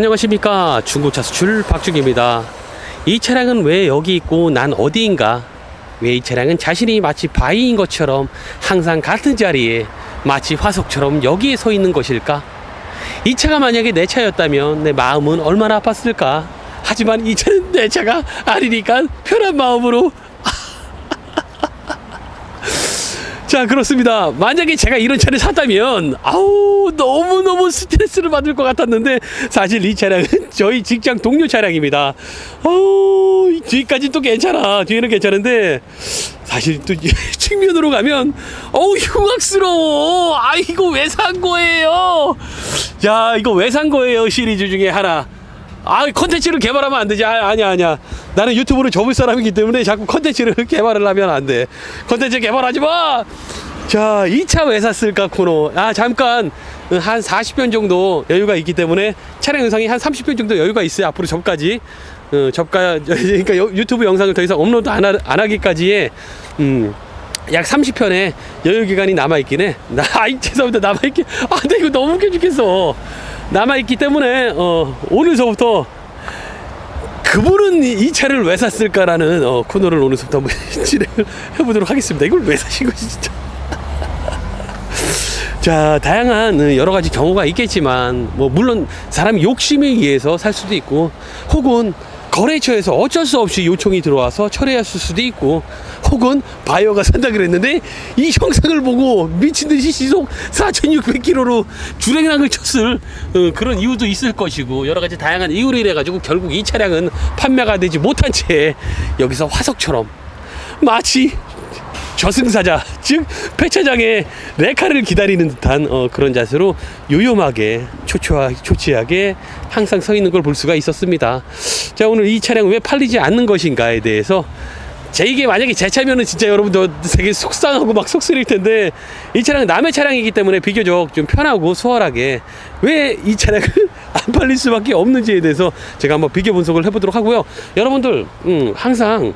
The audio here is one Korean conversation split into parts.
안녕하십니까. 중고차 수출 박준기입니다. 이 차량은 왜 여기 있고 난 어디인가? 왜 이 차량은 자신이 마치 바위인 것처럼 항상 같은 자리에 마치 화석처럼 여기에 서 있는 것일까? 이 차가 만약에 내 차였다면 내 마음은 얼마나 아팠을까? 하지만 이 차는 내 차가 아니니까 편한 마음으로 자 그렇습니다. 만약에 제가 이런 차를 샀다면 아우 너무너무 스트레스를 받을 것 같았는데 사실 이 차량은 저희 직장 동료 차량입니다. 아우 뒤까지 또 괜찮아. 뒤에는 괜찮은데 사실 또 측면으로 가면 어우 흉악스러워. 아 이거 왜 산 거예요? 야 이거 왜 산 거예요? 시리즈 중에 하나 아 컨텐츠를 개발하면 안 되지 아, 아니야 아니야 나는 유튜브를 접을 사람이기 때문에 자꾸 컨텐츠를 개발을 하면 안돼 컨텐츠 개발하지 마 자, 이차왜 샀을까 코너. 아, 잠깐 한 40편 정도 여유가 있기 때문에 차량 영상이 한 30편 정도 여유가 있어요. 앞으로 접까지. 어, 접가 그러니까 여- 유튜브 영상을 더 이상 업로드 안, 하, 안 하기까지의 음. 약 30편의 여유 기간이 남아 있긴 해. 나, 아이, 죄송합니다. 남아 있기. 아, 근데 이거 너무 웃겨 죽겠어. 남아 있기 때문에 어, 오늘서부터 그분은 이, 이 차를 왜 샀을까라는 어, 코너를 오늘부터 한번 진행을 해보도록 하겠습니다. 이걸 왜 사신 거지 진짜? 자, 다양한 어, 여러 가지 경우가 있겠지만, 뭐, 물론 사람이 욕심에 의해서 살 수도 있고, 혹은 거래처에서 어쩔 수 없이 요청이 들어와서 철회했을 수도 있고, 혹은 바이어가 산다 그랬는데, 이 형상을 보고 미친 듯이 시속 4,600km로 주행랑을 쳤을 어, 그런 이유도 있을 것이고, 여러 가지 다양한 이유로 인해 가지고 결국 이 차량은 판매가 되지 못한 채 여기서 화석처럼 마치 저승사자 즉 폐차장에 레카를 기다리는 듯한 어, 그런 자세로 요염하게 초초하, 초치하게 항상 서 있는 걸 볼 수가 있었습니다. 자 오늘 이 차량 왜 팔리지 않는 것인가에 대해서 제 이게 만약에 제 차면은 진짜 여러분들 되게 속상하고 막 속쓰릴 텐데 이 차량은 남의 차량이기 때문에 비교적 좀 편하고 수월하게 왜 이 차량을 안 팔릴 수밖에 없는지에 대해서 제가 한번 비교 분석을 해보도록 하고요. 여러분들 음, 항상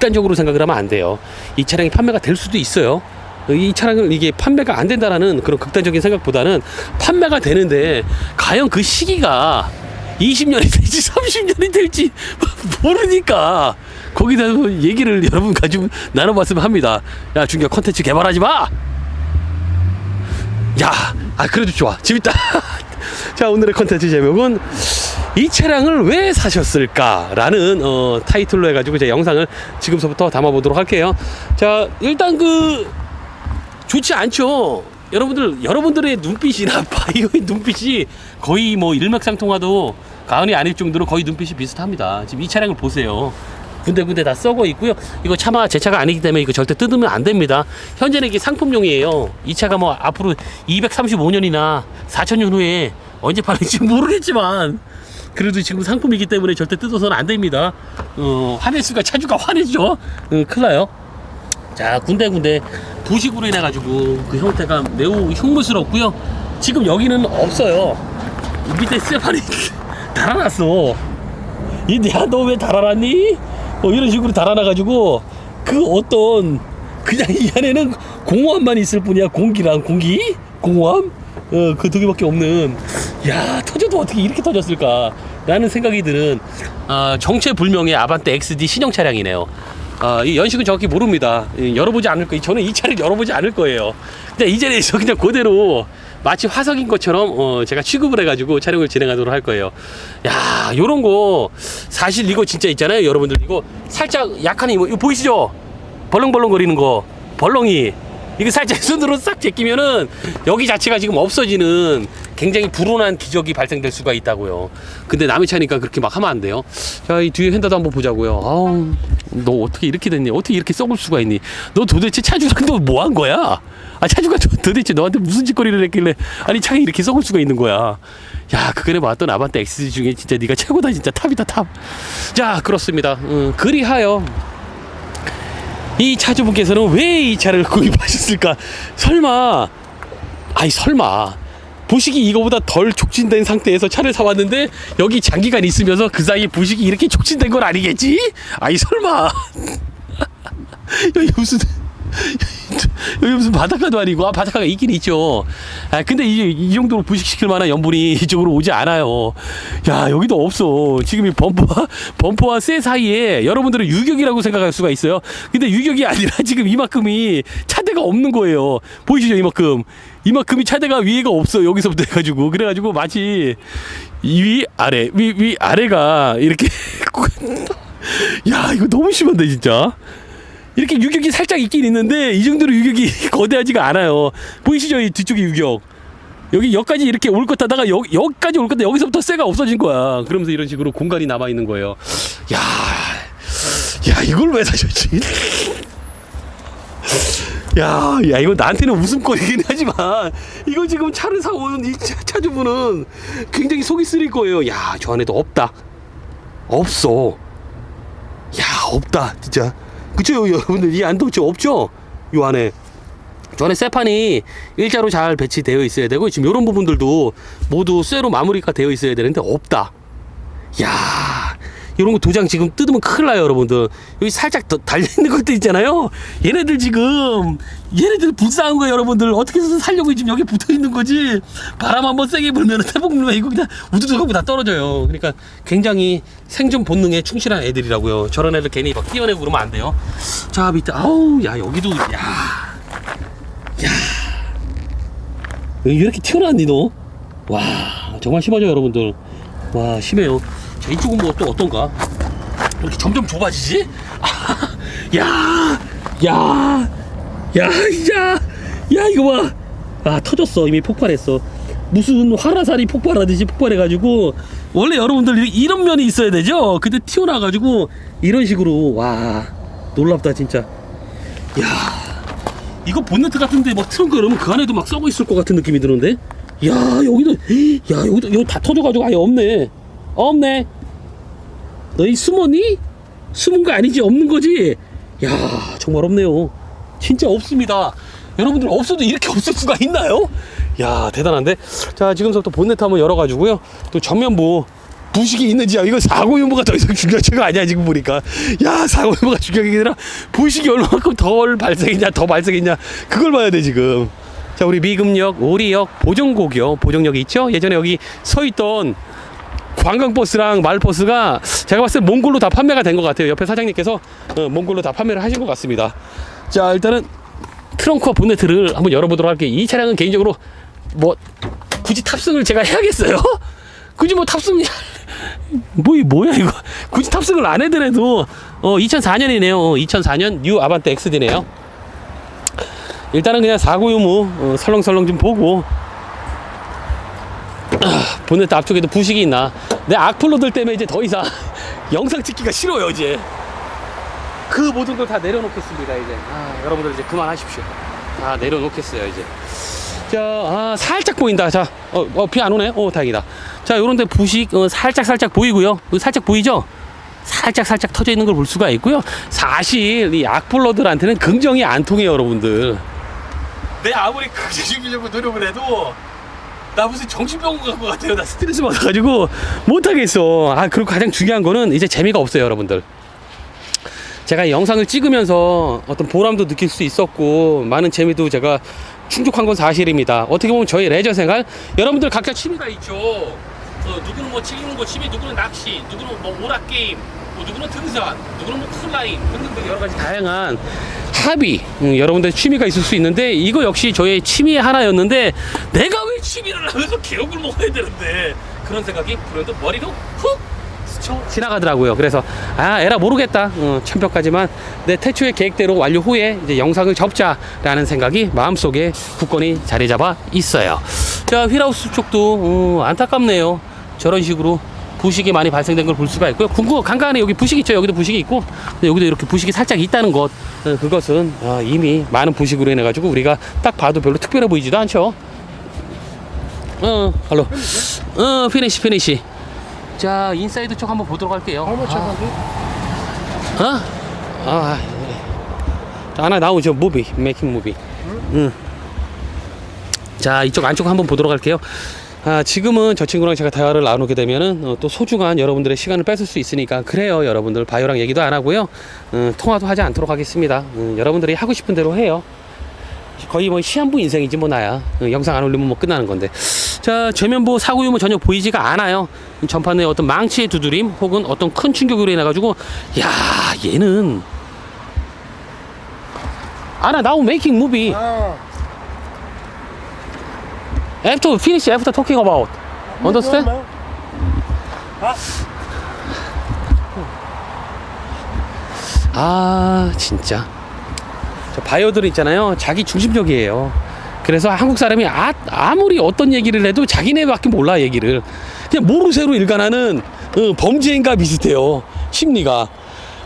극단적으로 생각을 하면 안 돼요. 이 차량이 판매가 될 수도 있어요. 이 차량을 이게 판매가 안 된다라는 그런 극단적인 생각보다는 판매가 되는데 과연 그 시기가 20년이 될지 30년이 될지 모르니까 거기다 얘기를 여러분 가지고 나눠봤으면 합니다. 야 중요 컨텐츠 개발하지 마. 야, 아 그래도 좋아. 재밌다. 자 오늘의 컨텐츠 제목은 이 차량을 왜 사셨을까라는 어, 타이틀로 해가지고 제 영상을 지금서부터 담아보도록 할게요. 자 일단 그 좋지 않죠. 여러분들 여러분들의 눈빛이나 바이오의 눈빛이 거의 뭐 일맥상통하도 가은이 아닐 정도로 거의 눈빛이 비슷합니다. 지금 이 차량을 보세요. 군데군데 다 썩어 있고요. 이거 차마 제 차가 아니기 때문에 이거 절대 뜯으면 안 됩니다. 현재는 이게 상품용이에요. 이 차가 뭐 앞으로 235년이나 4천년 후에 언제 팔릴지 모르겠지만 그래도 지금 상품이기 때문에 절대 뜯어서는 안 됩니다. 어, 화냈으니까 차주가 화내죠. 어, 큰일 나요. 자 군데군데 부식으로 인해 가지고 그 형태가 매우 흉물스럽고요. 지금 여기는 없어요. 이 밑에 쇠판이 달아났어. 이야 너 왜 달아났니? 어, 이런 식으로 달아나 가지고 그 어떤 그냥 이 안에는 공허함만 있을 뿐이야 공기랑 공기 공허함 어, 그 두 개밖에 없는 야 터져도 어떻게 이렇게 터졌을까? 라는 생각이 드는 아, 정체불명의 아반떼 XD 신형 차량이네요. 아, 이 연식은 정확히 모릅니다. 이, 열어보지 않을 거예요 저는 이 차를 열어보지 않을 거예요. 근데 이 자리에서 그냥 그대로 마치 화석인 것처럼 어, 제가 취급을 해가지고 촬영을 진행하도록 할 거예요. 야 요런 거 사실 이거 진짜 있잖아요 여러분들. 이거 살짝 약한 이거, 이거 보이시죠? 벌렁벌렁 거리는 거. 벌렁이 이거 살짝 손으로 싹 제끼면은 여기 자체가 지금 없어지는 굉장히 불온한 기적이 발생될 수가 있다고요. 근데 남의 차니까 그렇게 막 하면 안 돼요. 자, 이 뒤에 핸다도 한번 보자고요. 아우, 너 어떻게 이렇게 됐니? 어떻게 이렇게 썩을 수가 있니? 너 도대체 차주랑 너 뭐 한 거야? 아, 차주가 도- 도대체 너한테 무슨 짓거리를 했길래 아니 차가 이렇게 썩을 수가 있는 거야. 야, 그 전에 봤던 아반떼 X 중에 진짜 네가 최고다 진짜 탑이다 탑. 자, 그렇습니다. 음, 그리하여 이 차주분께서는 왜 이 차를 구입하셨을까? 설마, 아니 설마 부식이 이거보다 덜 촉진된 상태에서 차를 사왔는데 여기 장기간 있으면서 그 사이에 부식이 이렇게 촉진된 건 아니겠지? 아니 설마 여기 무슨 여기 무슨 바닷가도 아니고 아 바닷가가 있긴 있죠. 아 근데 이, 이 정도로 부식시킬 만한 염분이 이쪽으로 오지 않아요. 야 여기도 없어. 지금 이 범퍼와 범퍼와 쇠 사이에 여러분들은 유격이라고 생각할 수가 있어요. 근데 유격이 아니라 지금 이만큼이 차대가 없는 거예요. 보이시죠 이만큼 이만큼이 차대가 위에가 없어 여기서부터 해가지고 그래가지고 마치 위 아래 위 위 아래가 이렇게 야 이거 너무 심한데 진짜. 이렇게 유격이 살짝 있긴 있는데 이 정도로 유격이 거대하지가 않아요. 보이시죠? 이 뒤쪽에 유격. 여기 여기까지 이렇게 올 것 하다가 여, 여기까지 올 건데 여기서부터 쇠가 없어진 거야. 그러면서 이런 식으로 공간이 남아 있는 거예요. 야, 야 이걸 왜 사셨지? 야, 야 이거 나한테는 웃음거리긴 하지만 이거 지금 차를 사온 이 차- 차주분은 굉장히 속이 쓰릴 거예요. 야, 저 안에도 없다. 없어. 야, 없다, 진짜. 그쵸, 여러분들 이저 없죠? 요 안에. 저 안에 쇠판이 일자로 잘 배치되어 있어야 되고 지금 이런 부분들도 모두 쇠로 마무리가 되어 있어야 되는데 없다. 야, 이런 거 도장 지금 뜯으면 큰일 나요, 여러분들. 여기 살짝 더 달려 있는 것도 있잖아요. 얘네들 지금 얘네들 불쌍한 거예요, 여러분들. 어떻게 해서 살려고 지금 여기 붙어 있는 거지. 바람 한번 세게 불면 불면 이거 그냥 우두둑하고 다 떨어져요. 그러니까 굉장히 생존 본능에 충실한 애들이라고요. 저런 애들 괜히 막 뛰어내고 그러면 안 돼요. 자 밑에 아우 야 여기도 야. 야. 왜 이렇게 튀어나왔니 너? 와 정말 심하죠 여러분들. 와 심해요. 자 이쪽은 뭐 또 어떤가? 이렇게 점점 좁아지지? 야, 야, 야, 야, 야 이거 봐. 아 터졌어 이미 폭발했어. 무슨 화라산이 폭발하듯이 폭발해가지고 원래 여러분들 이- 이런 면이 있어야 되죠. 근데 튀어나와가지고 이런 식으로 와 놀랍다 진짜. 야 이거 본네트 같은데 막 트렁크 열으면 그 안에도 막 썩어 있을 것 같은 느낌이 드는데. 야 여기도 야 여기도 이거 다 터져가지고 아예 없네. 없네. 너희 숨었니? 숨은 거 아니지? 없는 거지? 야 정말 없네요. 진짜 없습니다. 여러분들 없어도 이렇게 없을 수가 있나요? 야 대단한데. 자 지금부터 본네트 한번 열어가지고요. 또 전면부 부식이 있는지 야 이거 사고 유무가 더 이상 중요한 거 아니야 지금 보니까 야 사고 유무가 중요한 게 아니라 부식이 얼마만큼 덜 발생했냐 더 발생했냐 그걸 봐야 돼 지금 자 우리 미금역 오리역 보정곡이요 보정역이 있죠 예전에 여기 서 있던 관광버스랑 마을버스가 제가 봤을 때 몽골로 다 판매가 된 것 같아요. 옆에 사장님께서 어, 몽골로 다 판매를 하신 것 같습니다. 자, 일단은 트렁크와 본네트를 한번 열어보도록 할게요. 이 차량은 개인적으로 뭐 굳이 탑승을 제가 해야겠어요? 굳이 뭐 탑승 뭐이 뭐야 이거 굳이 탑승을 안 해더라도 어 2004년이네요. 2004년 뉴 아반떼 XD네요. 일단은 그냥 사고 유무 어, 설렁설렁 좀 보고. 보네트 앞쪽에도 부식이 있나? 내 악플러들 때문에 이제 더 이상 영상 찍기가 싫어요 이제. 그 모든 걸 다 내려놓겠습니다 이제. 아, 여러분들 이제 그만하십시오. 다 내려놓겠어요 이제. 자 아, 살짝 보인다. 자어비 안 오네? 어 다행이다. 자 요런데 부식 어, 살짝 살짝 보이고요. 여기 살짝 보이죠? 살짝 살짝 터져 있는 걸 볼 수가 있고요. 사실 이 악플러들한테는 긍정이 안 통해요 여러분들 내 아무리 긍정주의려고 노력을 해도 나 무슨 정신병원 간 것 같아요. 나 스트레스 받아가지고 못하겠어. 아, 그리고 가장 중요한 거는 이제 재미가 없어요, 여러분들. 제가 이 영상을 찍으면서 어떤 보람도 느낄 수 있었고, 많은 재미도 제가 충족한 건 사실입니다. 어떻게 보면 저희 레저 생활, 여러분들 각자 취미가 있죠. 어, 누구는 뭐 찍는 거 취미, 누구는 낚시, 누구는 뭐 오락게임, 뭐 누구는 등산, 누구는 뭐 클라임 등등등 여러 가지 다양한 합의, 음, 여러분들 취미가 있을 수 있는데 이거 역시 저의 취미의 하나였는데 내가 왜 취미를 하면서 개욕을 먹어야 되는데 그런 생각이 불현듯 머리로 훅 스쳐 지나가더라고요. 그래서 아 에라 모르겠다. 어, 천벽까지만 내 태초의 계획대로 완료 후에 이제 영상을 접자라는 생각이 마음속에 굳건히 자리 잡아 있어요. 자 휠하우스 쪽도 어, 안타깝네요. 저런 식으로 부식이 많이 발생된 걸 볼 수가 있고요. 궁금 간간히 여기 부식이 있죠. 여기도 부식이 있고 여기도 이렇게 부식이 살짝 있다는 것 어, 그것은 어, 이미 많은 부식으로 인해 가지고 우리가 딱 봐도 별로 특별해 보이지도 않죠. 어, 할로. 어, 피니시, 피니시. 자, 인사이드 쪽 한번 보도록 할게요. 아, 어? 아, 네. 자, 하나 나오죠. 무비, 메이킹 무비. 응. 자, 이쪽 안쪽 한번 보도록 할게요. 아, 지금은 저 친구랑 제가 대화를 나누게 되면은 어, 또 소중한 여러분들의 시간을 뺏을 수 있으니까 그래요 여러분들 바이오랑 얘기도 안 하고요 어, 통화도 하지 않도록 하겠습니다 음, 여러분들이 하고 싶은 대로 해요 거의 뭐 시한부 인생이지 뭐 나야 어, 영상 안 올리면 뭐 끝나는 건데 자 전면부 사고 유무 전혀 보이지가 않아요 전판에 어떤 망치의 두드림 혹은 어떤 큰 충격으로 인해 가지고 야 얘는 아나 나우 메이킹 무비 Ah, after finish after talking about. understand? normal. 아 진짜. 저 바이오들 있잖아요. 자기 중심적이에요. 그래서 한국 사람이 아, 아무리 어떤 얘기를 해도 자기네밖에 몰라 얘기를. 그냥 모르쇠로 일관하는 어, 범죄인과 비슷해요. 심리가.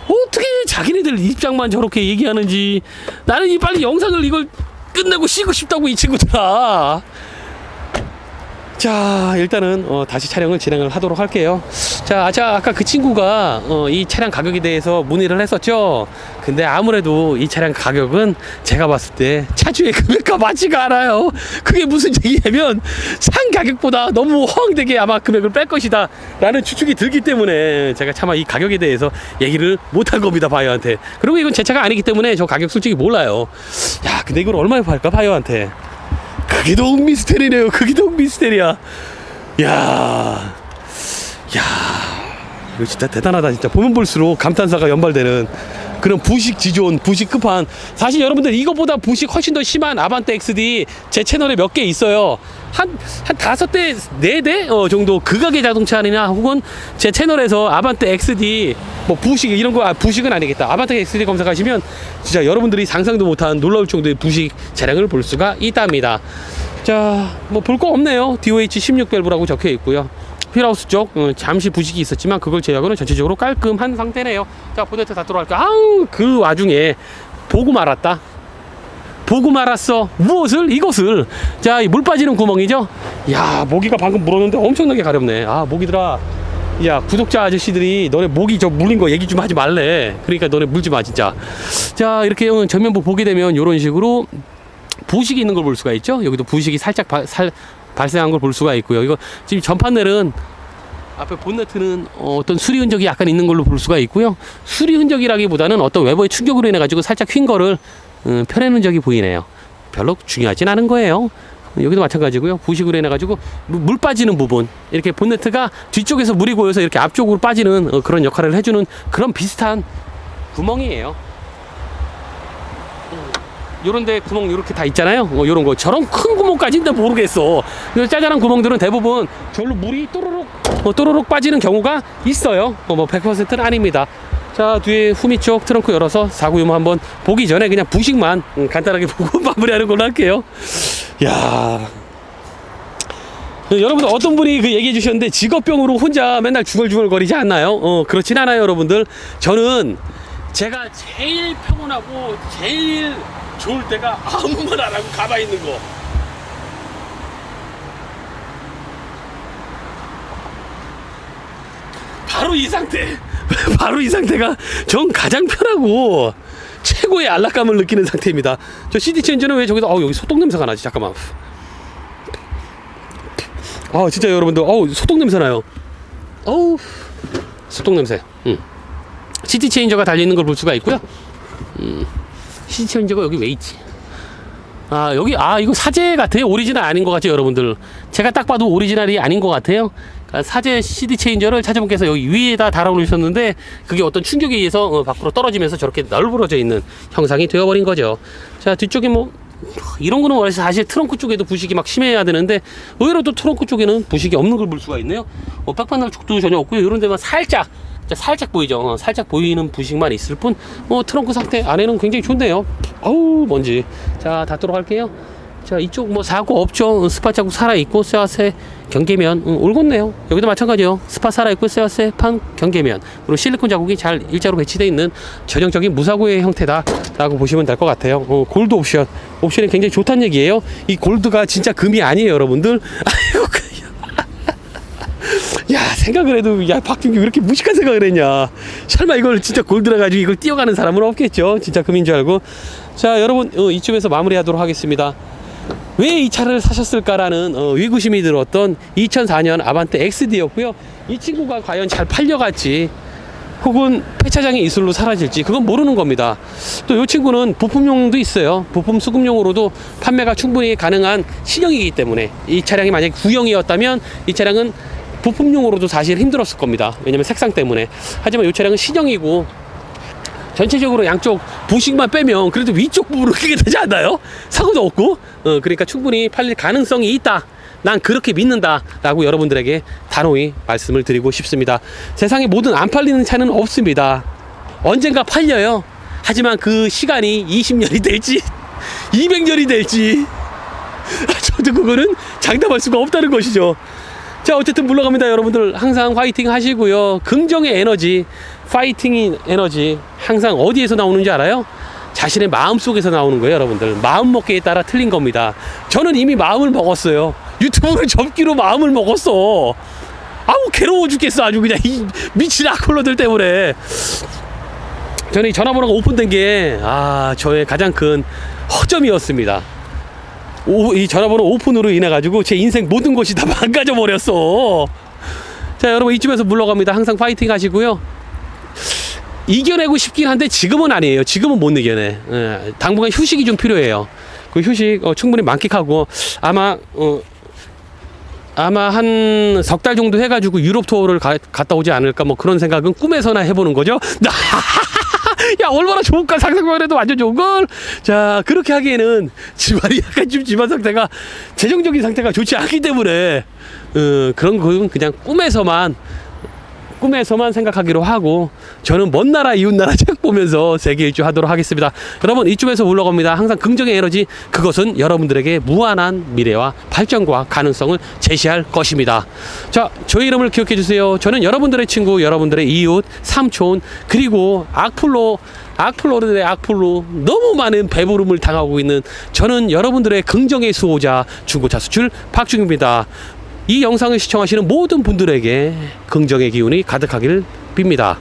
어떻게 자기네들 입장만 저렇게 얘기하는지. 나는 이 빨리 영상을 이걸 끝내고 쉬고 싶다고 이 친구들아 자 일단은 어, 다시 촬영을 진행을 하도록 할게요. 자, 자 아까 그 친구가 어, 이 차량 가격에 대해서 문의를 했었죠? 근데 아무래도 이 차량 가격은 제가 봤을 때 차주의 금액과 맞지가 않아요. 그게 무슨 얘기냐면 산 가격보다 너무 허황되게 아마 금액을 뺄 것이다 라는 추측이 들기 때문에 제가 차마 이 가격에 대해서 얘기를 못한 겁니다 바이오한테. 그리고 이건 제 차가 아니기 때문에 저 가격 솔직히 몰라요. 야 근데 이걸 얼마에 팔까 바이오한테 더욱 미스테리네요. 더욱 미스테리야. 야, 야, 이거 진짜 대단하다. 진짜 보면 볼수록 감탄사가 연발되는 그런 부식 지존, 부식 끝판. 사실 여러분들 이거보다 부식 훨씬 더 심한 아반떼 XD 제 채널에 몇 개 있어요. 한, 한 다섯 대, 네 대? 어, 정도 극악의 자동차나 혹은 제 채널에서 아반떼 XD 뭐 부식 이런 거, 아, 부식은 아니겠다. 아반떼 XD 검색하시면 진짜 여러분들이 상상도 못한 놀라울 정도의 부식 차량을 볼 수가 있답니다. 자, 뭐 볼 거 없네요. DOH 16 밸브라고 적혀 있고요. 휠하우스 쪽 어, 잠시 부식이 있었지만 그걸 제외하고는 전체적으로 깔끔한 상태네요. 자, 보네트 다 들어갈까? 아우, 그 와중에 보고 말았다. 보고 말았어. 무엇을? 이것을. 자, 이물 빠지는 구멍이죠? 야, 모기가 방금 물었는데 엄청나게 가렵네. 아, 모기들아. 야, 구독자 아저씨들이 너네 모기 저 물린 거 얘기 좀 하지 말래. 그러니까 너네 물지 마, 진짜. 자, 이렇게 전면부 보게 되면 이런 식으로 부식이 있는 걸 볼 수가 있죠. 여기도 부식이 살짝 바, 살, 발생한 걸 볼 수가 있고요. 이거 지금 전판넬은 앞에 본네트는 어, 어떤 수리 흔적이 약간 있는 걸로 볼 수가 있고요. 수리 흔적이라기보다는 어떤 외부의 충격으로 인해 가지고 살짝 휜 거를 음, 펴낸 흔적이 보이네요. 별로 중요하진 않은 거예요. 여기도 마찬가지고요. 부식으로 인해 가지고 물 빠지는 부분 이렇게 본네트가 뒤쪽에서 물이 고여서 이렇게 앞쪽으로 빠지는 어, 그런 역할을 해주는 그런 비슷한 구멍이에요. 요런데 구멍 요렇게 다 있잖아요. 어, 요런 거 저런 큰 구멍까지인데 모르겠어. 이 짜잘한 구멍들은 대부분 저로 물이 또르륵 어, 또르륵 빠지는 경우가 있어요. 어, 뭐 100%는 아닙니다. 자 뒤에 후미 쪽 트렁크 열어서 사고 유무 한번 보기 전에 그냥 부식만 음, 간단하게 보고 마무리하는 걸로 할게요. 야. 어, 여러분들 어떤 분이 그 얘기해 주셨는데 직업병으로 혼자 맨날 중얼중얼 거리지 않나요? 어 그렇진 않아요 여러분들 저는 제가 제일 평온하고 제일 좋을 때가 아무 말 안 하고 가만히 있는 거. 바로 이 상태. 바로 이 상태가 전 가장 편하고 최고의 안락감을 느끼는 상태입니다. 저 CD 체인저는 왜 저기서 어 여기 소똥 냄새가 나지? 잠깐만. 아 진짜 여러분들 어우 소똥 냄새 나요. 어우 소똥 냄새. 음. CD 체인저가 달리는 걸 볼 수가 있고요. CD 체인저가 여기 왜 있지? 아 여기 아 이거 사제 같아요? 오리지널 아닌 것 같죠 여러분들. 제가 딱 봐도 오리지널이 아닌 것 같아요. 그러니까 사제 CD 체인저를 차주분께서 여기 위에다 달아놓으셨는데 그게 어떤 충격에 의해서 어, 밖으로 떨어지면서 저렇게 널브러져 있는 형상이 되어버린 거죠. 자 뒤쪽에 뭐 이런 거는 원래 사실 트렁크 쪽에도 부식이 막 심해야 되는데 의외로 또 트렁크 쪽에는 부식이 없는 걸 볼 수가 있네요. 어, 백판넬 쪽도 전혀 없고요. 이런 데만 살짝 자, 살짝 보이죠? 어, 살짝 보이는 부식만 있을 뿐뭐 트렁크 상태 안에는 굉장히 좋네요? 어우 먼지. 자 닫도록 할게요. 자 이쪽 뭐 사고 없죠? 어, 스파 자국 살아 있고 쇠화세 경계면 음, 올곧네요. 여기도 마찬가지요. 스파 살아 있고 쇠화세 판 경계면. 그리고 실리콘 자국이 잘 일자로 배치되어 있는 전형적인 무사고의 형태다. 라고 보시면 될 것 같아요. 어, 골드 옵션. 옵션이 굉장히 좋다는 얘기예요. 이 골드가 진짜 금이 아니에요 여러분들. 아이고 그- 야 생각을 해도 야 박준규 왜 이렇게 무식한 생각을 했냐 설마 이걸 진짜 골드라 가지고 이걸 뛰어가는 사람은 없겠죠 진짜 금인 줄 알고 자 여러분 어, 이쯤에서 마무리하도록 하겠습니다 왜 이 차를 사셨을까라는 어, 의구심이 들었던 2004년 아반떼 XD였고요. 이 친구가 과연 잘 팔려갈지 혹은 폐차장의 이슬로 사라질지 그건 모르는 겁니다. 또 이 친구는 부품용도 있어요. 부품 수급용으로도 판매가 충분히 가능한 신형이기 때문에 이 차량이 만약에 구형이었다면 이 차량은 부품용으로도 사실 힘들었을 겁니다. 왜냐면 색상 때문에. 하지만 이 차량은 신형이고 전체적으로 양쪽 부식만 빼면 그래도 위쪽 부분은 크게 되지 않나요? 사고도 없고. 어, 그러니까 충분히 팔릴 가능성이 있다. 난 그렇게 믿는다 라고 여러분들에게 단호히 말씀을 드리고 싶습니다. 세상에 모든 안 팔리는 차는 없습니다. 언젠가 팔려요. 하지만 그 시간이 20년이 될지 200년이 될지. 저도 그거는 장담할 수가 없다는 것이죠 자 어쨌든 물러갑니다 여러분들. 항상 화이팅 하시고요. 긍정의 에너지 파이팅의 에너지 항상 어디에서 나오는지 알아요? 자신의 마음 속에서 나오는 거예요 여러분들. 마음 먹기에 따라 틀린 겁니다. 저는 이미 마음을 먹었어요. 유튜브를 접기로 마음을 먹었어. 아우 괴로워 죽겠어 아주 그냥. 이 미친 악플러들 때문에. 저는 이 전화번호가 오픈된 게 아 저의 가장 큰 허점이었습니다 오, 이 전화번호 오픈으로 인해 가지고 제 인생 모든 것이 다 망가져 버렸어. 자 여러분 이쯤에서 물러갑니다. 항상 파이팅 하시고요. 이겨내고 싶긴 한데 지금은 아니에요. 지금은 못 이겨내. 예, 당분간 휴식이 좀 필요해요. 그 휴식 어, 충분히 만끽하고 아마 어, 아마 한 석 달 정도 해가지고 유럽 투어를 가- 갔다 오지 않을까 뭐 그런 생각은 꿈에서나 해보는 거죠. 야 얼마나 좋을까 상상만 해도 완전 좋은 걸. 자 그렇게 하기에는 집안이 약간 좀 집안 상태가 재정적인 상태가 좋지 않기 때문에 어, 그런 건 그냥 꿈에서만 꿈에서만 생각하기로 하고 저는 먼 나라 이웃 나라 책 보면서 세계 일주 하도록 하겠습니다. 여러분 이쯤에서 물러갑니다. 항상 긍정의 에너지 그것은 여러분들에게 무한한 미래와 발전과 가능성을 제시할 것입니다. 자, 저희 이름을 기억해 주세요. 저는 여러분들의 친구, 여러분들의 이웃, 삼촌 그리고 악플로 악플로르의 악플로 너무 많은 배부름을 당하고 있는 저는 여러분들의 긍정의 수호자 중고차 수출 박중입니다. 이 영상을 시청하시는 모든 분들에게 긍정의 기운이 가득하기를 빕니다.